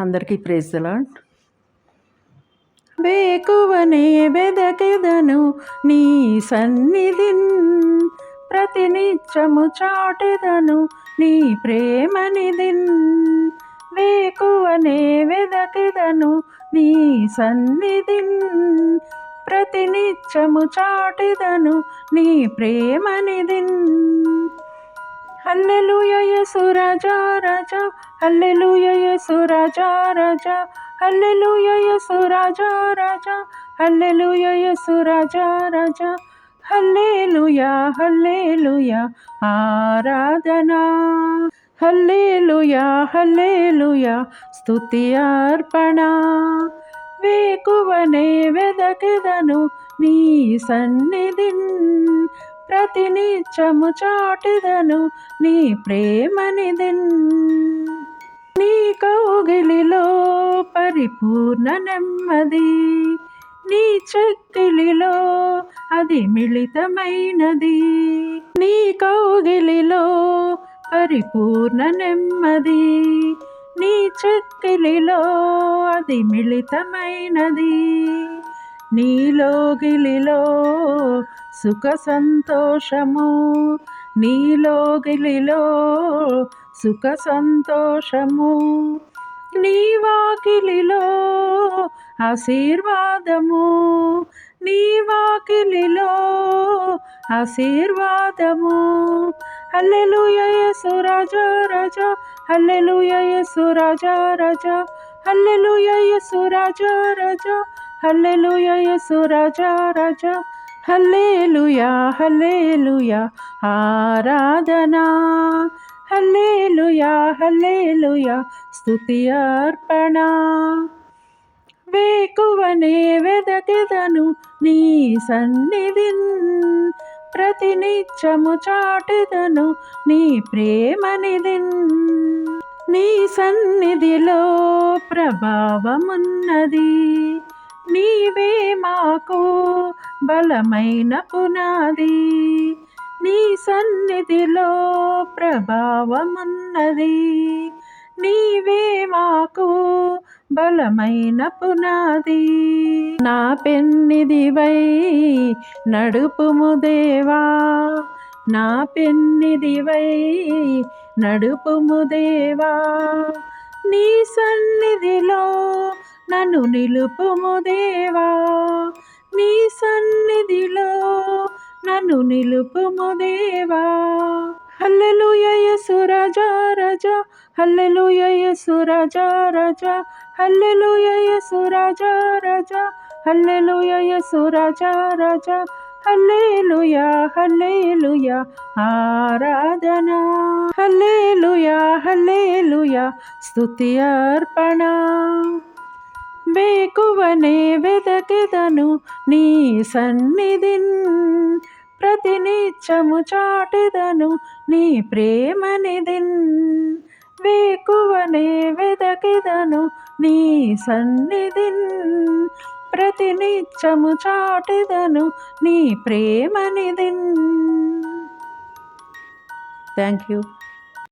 అందరికీ praise lord వేకువనే వెదకెదను నీ సన్నిధిన్ ప్రతినిత్యము చాటెదను నీ ప్రేమనిదిన్ వేకువనే వెదకెదను నీ సన్నిధిన్ ప్రతినిత్యము చాటెదను నీ ప్రేమనిదిన్ హల్లెలూయ యేసు రాజా రాజా. హల్లెలూయ యేసు రాజా రాజా. హల్లెలూయ యేసు రాజా రాజా. హల్లెలూయ యేసు రాజా రాజా. హల్లెలూయా హల్లెలూయా ఆరాధనా. హల్లెలూయా హల్లెలూయా స్తుతి అర్పణ. వేకువనే వెదకెదను నీ సన్నిధిన్. ప్రతినిత్యము చాటిదను నీ ప్రేమనిదిన్. నీ కౌగిలిలో పరిపూర్ణ నెమ్మది నీ చెక్కిలిలో అది మిళితమైనది. నీ కౌగిలిలో పరిపూర్ణ నెమ్మది నీ చెక్కిలిలో అది మిళితమైనది. నీలోగిలిలో సుఖ సంతోషము నీలో గిలిలో సుఖ సంతోషము నీ వాకిలిలో ఆశీర్వాదము నీ వాకిలిలో ఆశీర్వాదము. హల్లెలూయ యేసు రాజా రాజా హల్లెలూయ యేసు రాజా రాజా హల్లెలూయ యేసు రాజా రాజా హల్లెలూయ యేసు రాజా రాజా. హల్లేలుయా హల్లేలుయా ఆరాధనా. హల్లేలుయా హల్లేలుయా స్తుతి అర్పణ. వేకువనే వెదకెదను నీ సన్నిధిన్. ప్రతినిత్యము చాటెదను నీ ప్రేమనిదిన్ నీ సన్నిధిలో ప్రభావమున్నది. నీవే మాకు బలమైన పునాది నీ సన్నిధిలో ప్రభావమున్నది. నీవే మాకు బలమైన పునాది. నా పెన్నిదివై నడుపుము దేవా. నా పెన్నిదివై నడుపుము దేవా. నీ సన్నిధిలో నన్ను నిలుపుము దేవా. నీ సన్నిధిలో నన్ను నిలుపుము దేవా. హల్లెలూయ యేసు రాజా రాజా హల్లెలూయ యేసు రాజా రాజా హల్లెలూయ యేసు రాజా రాజా హల్లెలూయ యేసు రాజా రాజా హల్లేలుయా హల్లేలుయా ఆరాధన. హల్లేలుయా హల్లేలుయా స్తుతి అర్పణ. వేకువనే వెదకెదను నీ సన్నిధిన్. ప్రతినిత్యము చాటెదను నీ ప్రేమనిదిన్ వేకువనే వెదకెదను నీ సన్నిధిన్. ప్రతినిత్యము చాటెదను నీ ప్రేమనిదిన్ థ్యాంక్ యూ